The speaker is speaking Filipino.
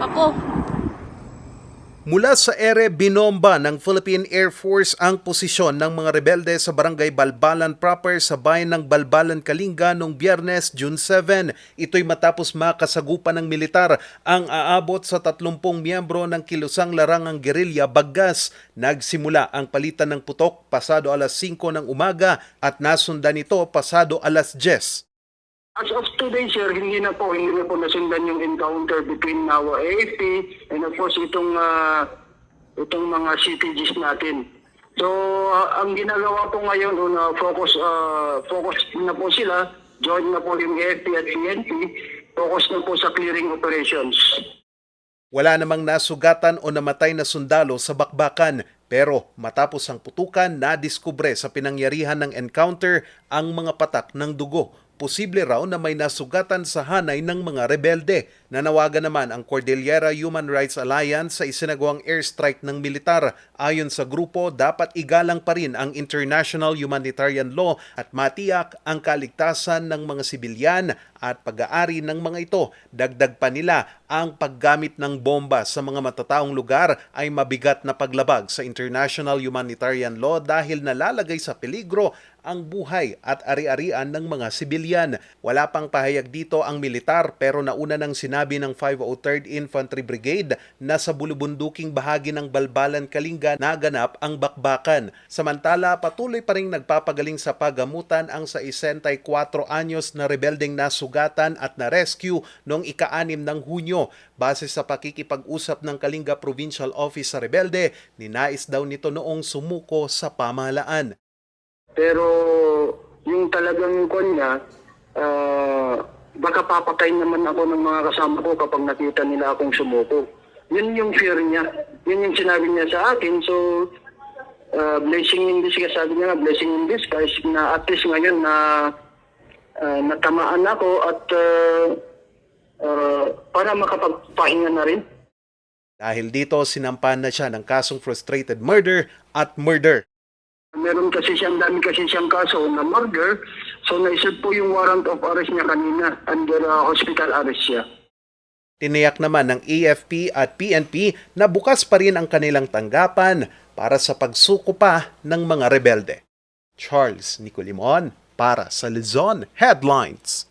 ako. Mula sa ere binomba ng Philippine Air Force ang posisyon ng mga rebelde sa barangay Balbalan proper sa bayan ng Balbalan, Kalinga noong biyernes, June 7. Ito'y matapos makasagupan ng militar ang aabot sa 30 miyembro ng kilusang larangang gerilya Baggas. Nagsimula ang palitan ng putok pasado alas 5 ng umaga at nasundan ito pasado alas 10. As of today, sir, hindi na po, hindi na po nasundan yung encounter between NAWA AFP and of course itong ah, itong mga CTGs natin. So, ah, ang ginagawa po ngayon, una, focus ah, focus na po sila, join na po yung AFP at PNP, focus na po sa clearing operations. Wala namang nasugatan o namatay na sundalo sa bakbakan pero matapos ang putukan nadiskubre sa pinangyarihan ng encounter ang mga patak ng dugo. Posible raw na may nasugatan sa hanay ng mga rebelde. Nanawagan naman ang Cordillera Human Rights Alliance sa isinagawang airstrike ng militar. Ayon sa grupo, dapat igalang pa rin ang international humanitarian law at matiyak ang kaligtasan ng mga sibilyan at pag-aari ng mga ito. Dagdag pa nila ang paggamit ng bomba sa mga matataong lugar ay mabigat na paglabag sa international humanitarian law dahil nalalagay sa peligro ang buhay at ari-arian ng mga sibilyan. Wala pang pahayag dito ang militar pero nauna nang sinabi ng 503rd Infantry Brigade na sa bulubunduking bahagi ng Balbalan, Kalinga naganap ang bakbakan. Samantala, patuloy pa rin nagpapagaling sa pagamutan ang sa 64 anyos na rebeldeng nasugatan at na-rescue noong ika-anim ng Hunyo. Base sa pakikipag-usap ng Kalinga Provincial Office sa rebelde, ninais daw nito noong sumuko sa pamahalaan. Pero yung talagang kon niya, ah, baka papatay naman ako ng mga kasama ko kapag nakita nila akong sumuko. Yun yung fear niya. Yun yung sinabi niya sa akin. So, ah, blessing in disguise, sabi niya nga, blessing in disguise, na at least ngayon na ah, natamaan ako at ah, ah, para makapagpahinga na rin. Dahil dito, sinampahan na siya ng kasong frustrated murder at murder. Meron kasi siyang dami kasi siyang kaso na murder. So naisip po yung warrant of arrest niya kanina under uh, hospital arrest siya. Tiniyak naman ng AFP at PNP na bukas pa rin ang kanilang tanggapan para sa pagsuko pa ng mga rebelde. Charles Nicolimon para sa Luzon Headlines.